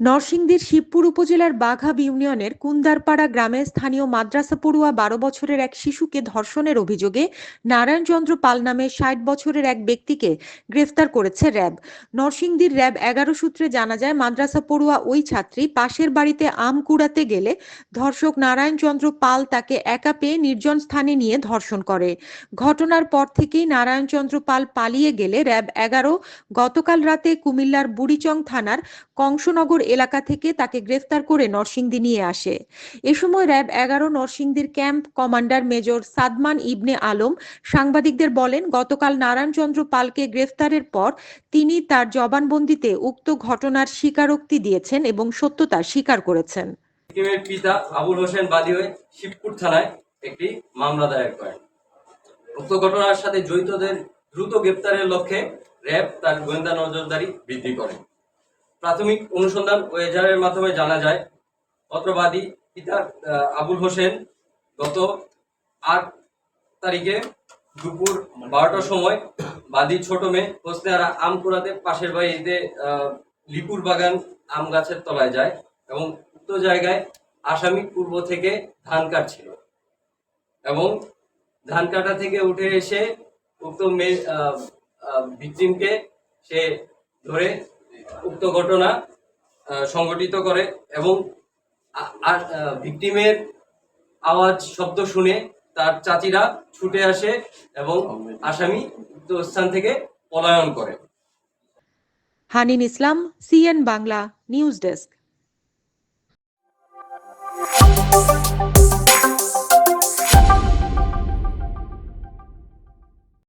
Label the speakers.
Speaker 1: নরসিংদীর শিবপুর উপজেলার বাঘাব ইউনিয়নের কুন্দারপাড়া গ্রামে স্থানীয় মাদ্রাসা পড়ুয়া বারো বছরের এক শিশুকে ধর্ষণের অভিযোগে নারায়ণচন্দ্র পাল নামে ষাট বছরের এক ব্যক্তিকে গ্রেফতার করেছে র্যাব। নরসিংদীর র্যাব এগারো সূত্রে জানা যায়, মাদ্রাসা পড়ুয়া ওই ছাত্রী পাশের বাড়িতে আম কুড়াতে গেলে ধর্ষক নারায়ণচন্দ্র পাল তাকে একা পেয়ে নির্জন স্থানে নিয়ে ধর্ষণ করে। ঘটনার পর থেকেই নারায়ণচন্দ্র পাল পালিয়ে গেলে র্যাব এগারো গতকাল রাতে কুমিল্লার বুড়িচং থানার কংসনগর এলাকা থেকে তাকে গ্রেফতার করে নরসিংদী নিয়ে আসে। এ সময় র্যাব এগারো নরসিংদীর camp commander major Sadman Ibne Alam সাংবাদিকদের বলেন, গতকাল নারায়ণচন্দ্র পালকে গ্রেফতারের পর তিনি তার জবানবন্দিতে উক্ত ঘটনার স্বীকারোক্তি দিয়েছেন এবং সত্যতা স্বীকার করেছেন।
Speaker 2: সিকিমের পিতা আবুল হোসেন বাদী হয়ে শিবপুর থানায় একটি মামলা দায়ের করেন। উক্ত ঘটনার সাথে জড়িতদের দ্রুত গ্রেপ্তারের লক্ষ্যে র্যাব তার গোয়েন্দা নজরদারি বৃদ্ধি করে। প্রাথমিক অনুসন্ধান ও এজাহারের মাধ্যমে জানা যায়, পত্রবাদী পিতা আবুল হোসেন গত আট তারিখে দুপুর বারোটার সময় বাদী ছোট মেয়ে হোসনেহারা আম কুড়াতে পাশের বাড়িতে লিপুর বাগান আম গাছের তলায় যায় এবং উক্ত জায়গায় আসামি পূর্ব থেকে ধান কাটছিল এবং ধান কাটা থেকে উঠে এসে উক্ত মেয়ে ভিকটিমকে সে ধরে উক্ত ঘটনা সংগঠিত করে এবং ভিকটিমের আওয়াজ, শব্দ শুনে তার চাচিরা ছুটে আসে এবং আসামি উক্ত স্থান থেকে পলায়ন করে।
Speaker 1: Hanin Islam, CN Bangla, news desk.